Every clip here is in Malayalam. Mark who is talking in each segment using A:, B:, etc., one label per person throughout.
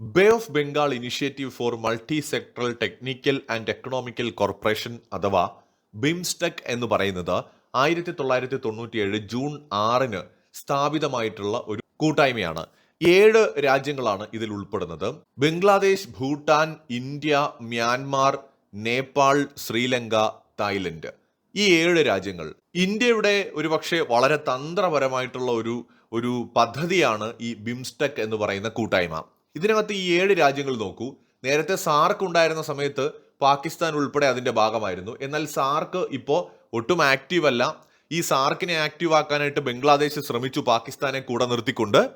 A: Bay of Bengal initiative for multi sectoral technical and economical cooperation അഥവാ ബിംസ്റ്റെക് എന്ന് പറയുന്നത് ആയിരത്തി തൊള്ളായിരത്തി തൊണ്ണൂറ്റിയേഴ് ജൂൺ ആറിന് സ്ഥാപിതമായിട്ടുള്ള ഒരു കൂട്ടായ്മയാണ്. ഏഴ് രാജ്യങ്ങളാണ് ഇതിൽ ഉൾപ്പെടുന്നത്. Bangladesh Bhutan India Myanmar Nepal Sri Lanka Thailand. ഈ ഏഴ് രാജ്യങ്ങൾ ഇന്ത്യയുടെ ഒരുപക്ഷെ വളരെ തന്ത്രപരമായിട്ടുള്ള ഒരു ഒരു പദ്ധതിയാണ് ഈ ബിംസ്റ്റെക് എന്ന് പറയുന്ന കൂട്ടായ്മ. ഇതിനകത്ത് ഈ ഏഴ് രാജ്യങ്ങൾ നോക്കൂ. നേരത്തെ സാർക്ക് ഉണ്ടായിരുന്ന സമയത്ത് പാകിസ്ഥാൻ ഉൾപ്പെടെ അതിന്റെ ഭാഗമായിരുന്നു. എന്നാൽ സാർക്ക് ഇപ്പോൾ ഒട്ടും ആക്റ്റീവ് അല്ല. ഈ സാർക്കിനെ ആക്റ്റീവ് ആക്കാനായിട്ട് ബംഗ്ലാദേശ് ശ്രമിച്ചു പാകിസ്ഥാനെ കൂടെ നിർത്തിക്കൊണ്ട്.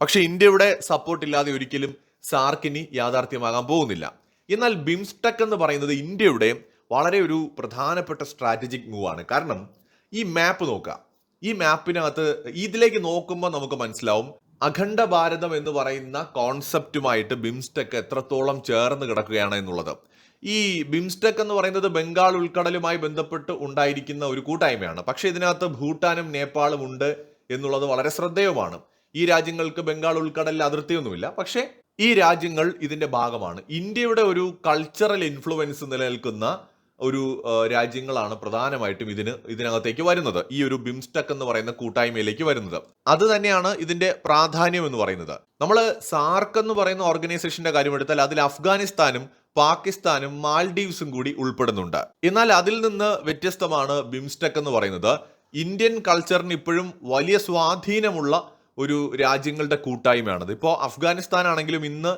A: പക്ഷെ ഇന്ത്യയുടെ സപ്പോർട്ട് ഇല്ലാതെ ഒരിക്കലും സാർക്കിനി യാഥാർത്ഥ്യമാകാൻ പോകുന്നില്ല. എന്നാൽ ബിംസ്റ്റെക് എന്ന് പറയുന്നത് ഇന്ത്യയുടെ വളരെ ഒരു പ്രധാനപ്പെട്ട സ്ട്രാറ്റജിക് മൂവ് ആണ്. കാരണം ഈ മാപ്പ് നോക്കുക. ഈ മാപ്പിനകത്ത് ഇതിലേക്ക് നോക്കുമ്പോൾ നമുക്ക് മനസ്സിലാവും. അഖണ്ഡ ഭാരതം എന്ന് പറയുന്ന കോൺസെപ്റ്റുമായിട്ട് ബിംസ്റ്റെക് എത്രത്തോളം ചേർന്ന് കിടക്കുകയാണ് എന്നുള്ളത്. ഈ ബിംസ്റ്റെക് എന്ന് പറയുന്നത് ബംഗാൾ ഉൾക്കടലുമായി ബന്ധപ്പെട്ട് ഉണ്ടായിരിക്കുന്ന ഒരു കൂട്ടായ്മയാണ്. പക്ഷേ ഇതിനകത്ത് ഭൂട്ടാനും നേപ്പാളും ഉണ്ട് എന്നുള്ളത് വളരെ ശ്രദ്ധേയമാണ്. ഈ രാജ്യങ്ങൾക്ക് ബംഗാൾ ഉൾക്കടലിൽ അതിർത്തിയൊന്നുമില്ല. പക്ഷേ ഈ രാജ്യങ്ങൾ ഇതിന്റെ ഭാഗമാണ്. ഇന്ത്യയുടെ ഒരു കൾച്ചറൽ ഇൻഫ്ലുവൻസ് നിലനിൽക്കുന്ന ഒരു രാജ്യങ്ങളാണ് പ്രധാനമായിട്ടും ഇതിന് ഇതിനകത്തേക്ക് വരുന്നത്. ഈ ഒരു ബിംസ്റ്റെക് എന്ന് പറയുന്ന കൂട്ടായ്മയിലേക്ക് വരുന്നത്. അത് തന്നെയാണ് ഇതിന്റെ പ്രാധാന്യം എന്ന് പറയുന്നത്. നമ്മൾ സാർക്ക് എന്ന് പറയുന്ന ഓർഗനൈസേഷന്റെ കാര്യം എടുത്താൽ അതിൽ അഫ്ഗാനിസ്ഥാനും പാകിസ്ഥാനും മാൽഡീവ്സും കൂടി ഉൾപ്പെടുന്നുണ്ട്. എന്നാൽ അതിൽ നിന്ന് വ്യത്യസ്തമാണ് ബിംസ്റ്റെക് എന്ന് പറയുന്നത്. ഇന്ത്യൻ കൾച്ചറിന് ഇപ്പോഴും വലിയ സ്വാധീനമുള്ള ഒരു രാജ്യങ്ങളുടെ കൂട്ടായ്മയാണത്. ഇപ്പോൾ അഫ്ഗാനിസ്ഥാൻ ആണെങ്കിലും ഇന്ന്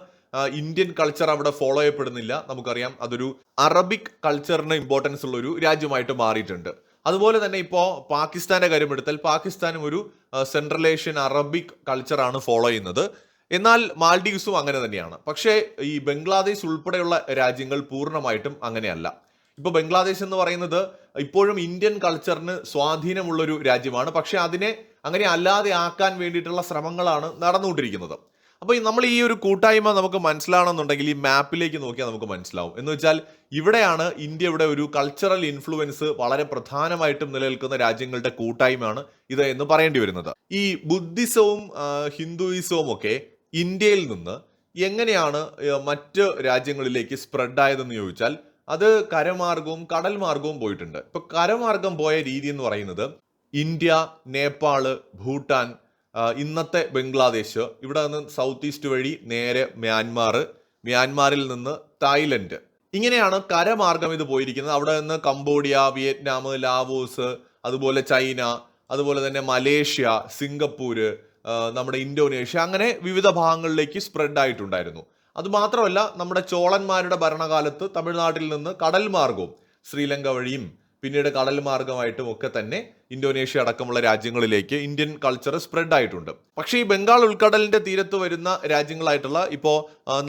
A: ഇന്ത്യൻ കൾച്ചർ അവിടെ ഫോളോ ചെയ്യപ്പെടുന്നില്ല. നമുക്കറിയാം. അതൊരു അറബിക് കൾച്ചറിന് ഇമ്പോർട്ടൻസ് ഉള്ള ഒരു രാജ്യമായിട്ട് മാറിയിട്ടുണ്ട്. അതുപോലെ തന്നെ ഇപ്പോൾ പാകിസ്ഥാന്റെ കാര്യം എടുത്താൽ പാകിസ്ഥാനും ഒരു സെൻട്രൽ ഏഷ്യൻ അറബിക് കൾച്ചറാണ് ഫോളോ ചെയ്യുന്നത്. എന്നാൽ മാൽഡീവ്സും അങ്ങനെ തന്നെയാണ്. പക്ഷേ ഈ ബംഗ്ലാദേശ് ഉൾപ്പെടെയുള്ള രാജ്യങ്ങൾ പൂർണമായിട്ടും അങ്ങനെയല്ല. ഇപ്പൊ ബംഗ്ലാദേശ് എന്ന് പറയുന്നത് ഇപ്പോഴും ഇന്ത്യൻ കൾച്ചറിന് സ്വാധീനമുള്ളൊരു രാജ്യമാണ്. പക്ഷേ അതിനെ അങ്ങനെ അല്ലാതെ ആക്കാൻ വേണ്ടിയിട്ടുള്ള ശ്രമങ്ങളാണ് നടന്നുകൊണ്ടിരിക്കുന്നത്. അപ്പൊ ഈ നമ്മൾ ഈ ഒരു കൂട്ടായ്മ നമുക്ക് മനസ്സിലാണെന്നുണ്ടെങ്കിൽ ഈ മാപ്പിലേക്ക് നോക്കിയാൽ നമുക്ക് മനസ്സിലാവും. എന്ന് വെച്ചാൽ ഇവിടെയാണ് ഇന്ത്യയുടെ ഒരു കൾച്ചറൽ ഇൻഫ്ലുവൻസ് വളരെ പ്രധാനമായിട്ടും നിലനിൽക്കുന്ന രാജ്യങ്ങളുടെ കൂട്ടായ്മയാണ് ഇത് എന്ന് പറയേണ്ടി വരുന്നത്. ഈ ബുദ്ധിസവും ഹിന്ദുയിസവും ഒക്കെ ഇന്ത്യയിൽ നിന്ന് എങ്ങനെയാണ് മറ്റ് രാജ്യങ്ങളിലേക്ക് സ്പ്രെഡായതെന്ന് ചോദിച്ചാൽ അത് കരമാർഗവും കടൽ മാർഗവും പോയിട്ടുണ്ട്. ഇപ്പൊ കരമാർഗം പോയ രീതി എന്ന് പറയുന്നത് ഇന്ത്യ നേപ്പാൾ ഭൂട്ടാൻ ഇന്നത്തെ ബംഗ്ലാദേശ് ഇവിടെ നിന്ന് സൗത്ത് ഈസ്റ്റ് വഴി നേരെ മ്യാൻമാർ മ്യാൻമാറിൽ നിന്ന് തായ്ലൻഡ്. ഇങ്ങനെയാണ് കരമാർഗം ഇത് പോയിരിക്കുന്നത്. അവിടെ നിന്ന് കംബോഡിയ വിയറ്റ്നാം ലാവോസ് അതുപോലെ ചൈന അതുപോലെ തന്നെ മലേഷ്യ സിംഗപ്പൂര് നമ്മുടെ ഇന്തോനേഷ്യ അങ്ങനെ വിവിധ ഭാഗങ്ങളിലേക്ക് സ്പ്രെഡ് ആയിട്ടുണ്ടായിരുന്നു. അതുമാത്രമല്ല നമ്മുടെ ചോളന്മാരുടെ ഭരണകാലത്ത് തമിഴ്നാട്ടിൽ നിന്ന് കടൽ മാർഗവും ശ്രീലങ്ക വഴിയും പിന്നീട് കടൽ മാർഗമായിട്ടും ഒക്കെ തന്നെ ഇന്തോനേഷ്യ അടക്കമുള്ള രാജ്യങ്ങളിലേക്ക് ഇന്ത്യൻ കൾച്ചർ സ്പ്രെഡ് ആയിട്ടുണ്ട്. പക്ഷേ ഈ ബംഗാൾ ഉൾക്കടലിന്റെ തീരത്ത് വരുന്ന രാജ്യങ്ങളായിട്ടുള്ള ഇപ്പോ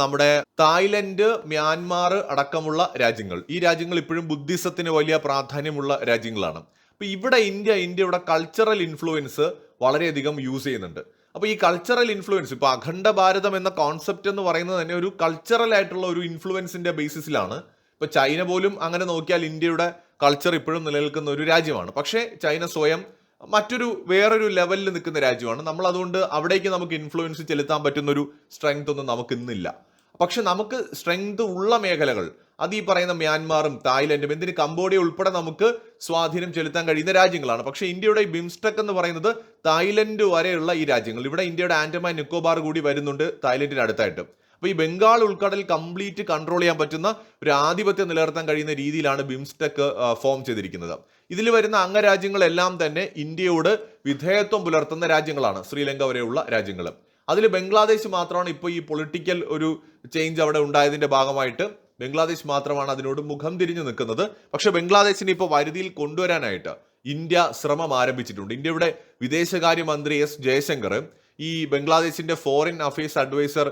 A: നമ്മുടെ തായ്ലൻഡ് മ്യാൻമാർ അടക്കമുള്ള രാജ്യങ്ങൾ. ഈ രാജ്യങ്ങൾ ഇപ്പോഴും ബുദ്ധിസത്തിന് വലിയ പ്രാധാന്യമുള്ള രാജ്യങ്ങളാണ്. അപ്പൊ ഇവിടെ ഇന്ത്യ ഇന്ത്യയുടെ കൾച്ചറൽ ഇൻഫ്ലുവൻസ് വളരെയധികം യൂസ് ചെയ്യുന്നുണ്ട്. അപ്പൊ ഈ കൾച്ചറൽ ഇൻഫ്ലുവൻസ് ഇപ്പൊ അഖണ്ഡ ഭാരതം എന്ന കോൺസെപ്റ്റ് എന്ന് പറയുന്നത് തന്നെ ഒരു കൾച്ചറൽ ആയിട്ടുള്ള ഒരു ഇൻഫ്ലുവൻസിന്റെ ബേസിസിലാണ് ഇപ്പൊ ചൈന പോലും അങ്ങനെ നോക്കിയാൽ ഇന്ത്യയുടെ കൾച്ചർ ഇപ്പോഴും നിലനിൽക്കുന്ന ഒരു രാജ്യമാണ്. പക്ഷേ ചൈന സ്വയം മറ്റൊരു വേറൊരു ലെവലിൽ നിൽക്കുന്ന രാജ്യമാണ്. നമ്മൾ അതുകൊണ്ട് അവിടേക്ക് നമുക്ക് ഇൻഫ്ലുവൻസ് ചെലുത്താൻ പറ്റുന്ന ഒരു സ്ട്രെങ്ത് ഒന്നും നമുക്ക് ഇന്നില്ല. പക്ഷെ നമുക്ക് സ്ട്രെങ്ത് ഉള്ള മേഖലകൾ അത് ഈ പറയുന്ന മ്യാൻമാറും തായ്ലൻഡും എന്തിന് കംബോഡിയ ഉൾപ്പെടെ നമുക്ക് സ്വാധീനം ചെലുത്താൻ കഴിയുന്ന രാജ്യങ്ങളാണ്. പക്ഷെ ഇന്ത്യയുടെ ഈ ബിംസ്റ്റെക് എന്ന് പറയുന്നത് തായ്ലൻഡ് വരെയുള്ള ഈ രാജ്യങ്ങൾ. ഇവിടെ ഇന്ത്യയുടെ ആൻഡമാൻ നിക്കോബാർ കൂടി വരുന്നുണ്ട് തായ്ലൻഡിന് അടുത്തായിട്ട്. അപ്പൊ ഈ ബംഗാൾ ഉൾക്കടൽ കംപ്ലീറ്റ് കൺട്രോൾ ചെയ്യാൻ പറ്റുന്ന ഒരു ആധിപത്യം നിലനിർത്താൻ കഴിയുന്ന രീതിയിലാണ് ബിംസ്റ്റെക് ഫോം ചെയ്തിരിക്കുന്നത്. ഇതിൽ വരുന്ന അംഗരാജ്യങ്ങളെല്ലാം തന്നെ ഇന്ത്യയോട് വിധേയത്വം പുലർത്തുന്ന രാജ്യങ്ങളാണ് ശ്രീലങ്ക വരെയുള്ള രാജ്യങ്ങൾ അതിൽ ബംഗ്ലാദേശ് മാത്രമാണ് ഇപ്പോൾ ഈ പൊളിറ്റിക്കൽ ഒരു ചേഞ്ച് അവിടെ ഉണ്ടായതിന്റെ ഭാഗമായിട്ട്. ബംഗ്ലാദേശ് മാത്രമാണ് അതിനോട് മുഖം തിരിഞ്ഞു നിൽക്കുന്നത്. പക്ഷെ ബംഗ്ലാദേശിനെ ഇപ്പോൾ വരുതിയിൽ കൊണ്ടുവരാനായിട്ട് ഇന്ത്യ ശ്രമം ആരംഭിച്ചിട്ടുണ്ട്. ഇന്ത്യയുടെ വിദേശകാര്യമന്ത്രി എസ് ജയശങ്കർ ഈ ബംഗ്ലാദേശിന്റെ foreign affairs adviser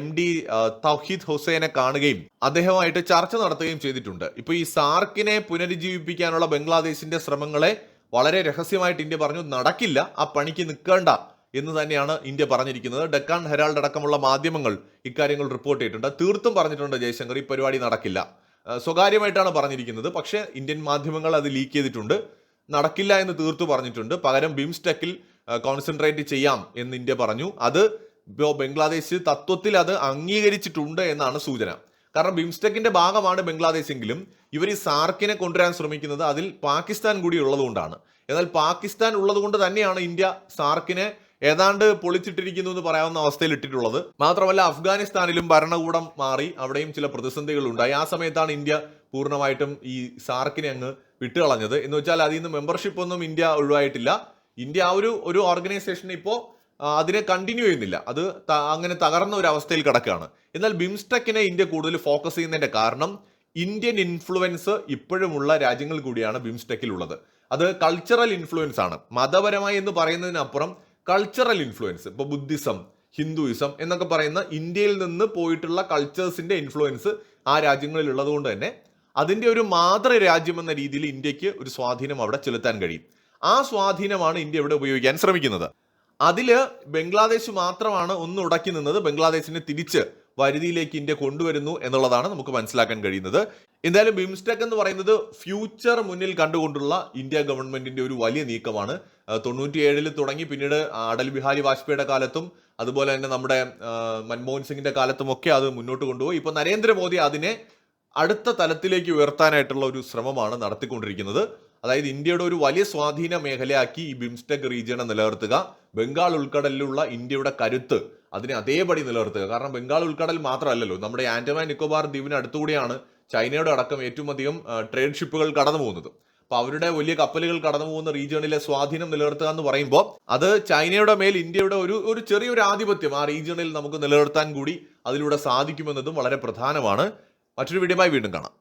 A: M D Touhid ഹുസൈനെ കാണുകയും അദ്ദേഹവുമായിട്ട് ചർച്ച നടത്തുകയും ചെയ്തിട്ടുണ്ട്. ഇപ്പൊ ഈ സാർക്കിനെ പുനരുജ്ജീവിപ്പിക്കാനുള്ള ബംഗ്ലാദേശിന്റെ ശ്രമങ്ങളെ വളരെ രഹസ്യമായിട്ട് ഇന്ത്യ പറഞ്ഞു നടക്കില്ല ആ പണിക്ക് നിൽക്കേണ്ട എന്ന് തന്നെയാണ് ഇന്ത്യ പറഞ്ഞിരിക്കുന്നത്. ഡെക്കാൻ ഹെറാൾഡ് അടക്കമുള്ള മാധ്യമങ്ങൾ ഇക്കാര്യങ്ങൾ റിപ്പോർട്ട് ചെയ്തിട്ടുണ്ട്. തീർത്തും പറഞ്ഞിട്ടുണ്ട് ജയശങ്കർ ഈ പരിപാടി നടക്കില്ല. സ്വകാര്യമായിട്ടാണ് പറഞ്ഞിരിക്കുന്നത്. പക്ഷേ ഇന്ത്യൻ മാധ്യമങ്ങൾ അത് ലീക്ക് ചെയ്തിട്ടുണ്ട്. നടക്കില്ല എന്ന് തീർത്തു പറഞ്ഞിട്ടുണ്ട്. പകരം ബിംസ്റ്റെക്കിൽ കോൺസെൻട്രേറ്റ് ചെയ്യാം എന്ന് ഇന്ത്യ പറഞ്ഞു. അത് ഇപ്പോൾ ബംഗ്ലാദേശ് തത്വത്തിൽ അത് അംഗീകരിച്ചിട്ടുണ്ട് എന്നാണ് സൂചന. കാരണം ബിംസ്റ്റെക്കിന്റെ ഭാഗമാണ് ബംഗ്ലാദേശ് എങ്കിലും ഇവർ ഈ സാർക്കിനെ കൊണ്ടുവരാൻ ശ്രമിക്കുന്നത് അതിൽ പാകിസ്ഥാൻ കൂടി ഉള്ളതുകൊണ്ടാണ്. എന്നാൽ പാകിസ്ഥാൻ ഉള്ളതുകൊണ്ട് തന്നെയാണ് ഇന്ത്യ സാർക്കിനെ ഏതാണ്ട് പൊളിച്ചിട്ടിരിക്കുന്നു എന്ന് പറയാവുന്ന അവസ്ഥയിൽ ഇട്ടിട്ടുള്ളത്. മാത്രമല്ല അഫ്ഗാനിസ്ഥാനിലും ഭരണകൂടം മാറി അവിടെയും ചില പ്രതിസന്ധികൾ ഉണ്ടായി ആ സമയത്താണ് ഇന്ത്യ പൂർണമായിട്ടും ഈ സാർക്കിനെ അങ്ങ് വിട്ടുകളഞ്ഞത്. എന്ന് വെച്ചാൽ അതിൽ നിന്ന് മെമ്പർഷിപ്പ് ഒന്നും ഇന്ത്യ ഒഴിവായിട്ടില്ല. ഇന്ത്യ ആ ഒരു ഒരു ഓർഗനൈസേഷൻ ഇപ്പോൾ അതിനെ കണ്ടിന്യൂ ചെയ്യുന്നില്ല. അത് അങ്ങനെ തകർന്ന ഒരു അവസ്ഥയിൽ കിടക്കുകയാണ്. എന്നാൽ ബിംസ്റ്റെക്കിനെ ഇന്ത്യ കൂടുതൽ ഫോക്കസ് ചെയ്യുന്നതിന്റെ കാരണം ഇന്ത്യൻ ഇൻഫ്ലുവൻസ് ഇപ്പോഴുമുള്ള രാജ്യങ്ങൾ കൂടിയാണ് ബിംസ്റ്റെക്കിലുള്ളത്. അത് കൾച്ചറൽ ഇൻഫ്ലുവൻസ് ആണ്. മതപരമായി എന്ന് പറയുന്നതിനപ്പുറം കൾച്ചറൽ ഇൻഫ്ലുവൻസ് ഇപ്പോൾ ബുദ്ധിസം ഹിന്ദുയിസം എന്നൊക്കെ പറയുന്ന ഇന്ത്യയിൽ നിന്ന് പോയിട്ടുള്ള കൾച്ചേഴ്സിന്റെ ഇൻഫ്ലുവൻസ് ആ രാജ്യങ്ങളിൽ ഉള്ളതുകൊണ്ട് തന്നെ അതിന്റെ ഒരു മാതൃ രാജ്യം എന്ന രീതിയിൽ ഇന്ത്യയ്ക്ക് ഒരു സ്വാധീനം അവിടെ ചെലുത്താൻ കഴിയും. ആ സ്വാധീനമാണ് ഇന്ത്യ ഇവിടെ ഉപയോഗിക്കാൻ ശ്രമിക്കുന്നത്. അതിൽ ബംഗ്ലാദേശ് മാത്രമാണ് ഒന്ന് ഉടക്കി നിന്നത്. ബംഗ്ലാദേശിനെ തിരിച്ച് വരുതിയിലേക്ക് ഇന്ത്യ കൊണ്ടുവരുന്നു എന്നുള്ളതാണ് നമുക്ക് മനസ്സിലാക്കാൻ കഴിയുന്നത്. എന്തായാലും ബിംസ്റ്റെക് എന്ന് പറയുന്നത് ഫ്യൂച്ചർ മുന്നിൽ കണ്ടുകൊണ്ടുള്ള ഇന്ത്യ ഗവൺമെന്റിന്റെ ഒരു വലിയ നീക്കമാണ്. തൊണ്ണൂറ്റിയേഴിൽ തുടങ്ങി പിന്നീട് അടൽ ബിഹാരി വാജ്പേയിയുടെ കാലത്തും അതുപോലെ തന്നെ നമ്മുടെ മൻമോഹൻ സിംഗിന്റെ കാലത്തും ഒക്കെ അത് മുന്നോട്ട് കൊണ്ടുപോയി. ഇപ്പൊ നരേന്ദ്രമോദി അതിനെ അടുത്ത തലത്തിലേക്ക് ഉയർത്താനായിട്ടുള്ള ഒരു ശ്രമമാണ് നടത്തിക്കൊണ്ടിരിക്കുന്നത്. അതായത് ഇന്ത്യയുടെ ഒരു വലിയ സ്വാധീന മേഖലയാക്കി ഈ ബിംസ്റ്റെക് റീജിയനെ നിലനിർത്തുക. ബംഗാൾ ഉൾക്കടലിലുള്ള ഇന്ത്യയുടെ കരുത്ത് അതിനെ അതേപടി നിലനിർത്തുക. കാരണം ബംഗാൾ ഉൾക്കടൽ മാത്രമല്ലല്ലോ നമ്മുടെ ആൻഡമാൻ നിക്കോബാർ ദ്വീപിന് അടുത്തുകൂടിയാണ് ചൈനയുടെ അടക്കം ഏറ്റവും അധികം ട്രേഡ് ഷിപ്പുകൾ കടന്നു പോകുന്നത്. അപ്പൊ അവരുടെ വലിയ കപ്പലുകൾ കടന്നു പോകുന്ന റീജിയണിലെ സ്വാധീനം നിലനിർത്തുക എന്ന് പറയുമ്പോൾ അത് ചൈനയുടെ മേൽ ഇന്ത്യയുടെ ഒരു ഒരു ചെറിയൊരു ആധിപത്യം ആ റീജിയണിൽ നമുക്ക് നിലനിർത്താൻ കൂടി അതിലൂടെ സാധിക്കുമെന്നതും വളരെ പ്രധാനമാണ്. മറ്റൊരു വീഡിയോമായി വീണ്ടും കാണാം.